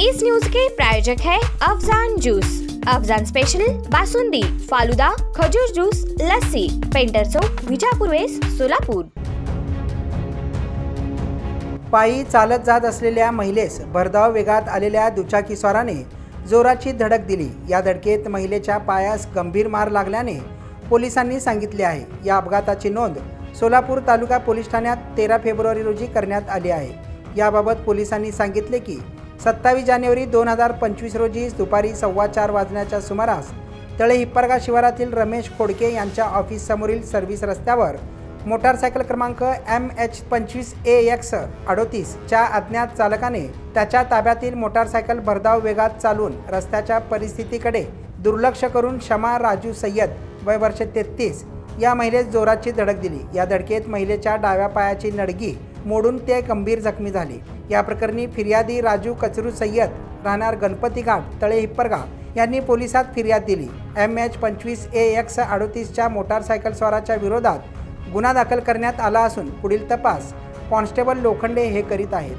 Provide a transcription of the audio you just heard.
इस news के प्रायोजक है अफजान जूस। अफजान स्पेशल बासुंदी फालुदा खजूर जूस लस्सी पेंटर चौक विजापूर वेस सोलापूर। पायी चालत जात असलेल्या महिलेस भरधाव वेगात आलेल्या दुचाकीस्वाराने जोराची धडक दिली. या धडकेत महिलेच्या पायास गंभीर मार लागल्याने पोलिसांनी सांगितले आहे. या अपघाताची नोंद सोलापूर तालुका पोलीस ठाण्यात तेरा फेब्रुवारी रोजी करण्यात आली आहे. याबाबत पोलिसांनी सांगितले की सत्तावीस जानेवारी दोन हजार पंचवीस रोजी दुपारी सव्वा चार वाजण्याच्या सुमारास तळे हिप्परगा शिवारातील रमेश खोडके यांच्या ऑफिससमोरील सर्व्हिस रस्त्यावर मोटारसायकल क्रमांक एम एच पंचवीस ए एक्स अडोतीसच्या अज्ञात चालकाने त्याच्या ताब्यातील मोटारसायकल भरधाव वेगात चालून रस्त्याच्या परिस्थितीकडे दुर्लक्ष करून क्षमा राजू सय्यद वय वर्ष तेहतीस या महिलेस जोराची धडक दिली. या धडकेत महिलेच्या डाव्या पायाची नडगी मोडून ते गंभीर जखमी झाले. या प्रकरणी फिर्यादी राजू कचरू सय्यद राहणार गणपती घाट तळे हिप्परगाव यांनी पोलिसात फिर्याद दिली. एम एच पंचवीस ए एक्स अडोतीसच्या मोटारसायकल स्वाराच्या विरोधात गुन्हा दाखल करण्यात आला असून पुढील तपास कॉन्स्टेबल लोखंडे हे करीत आहेत.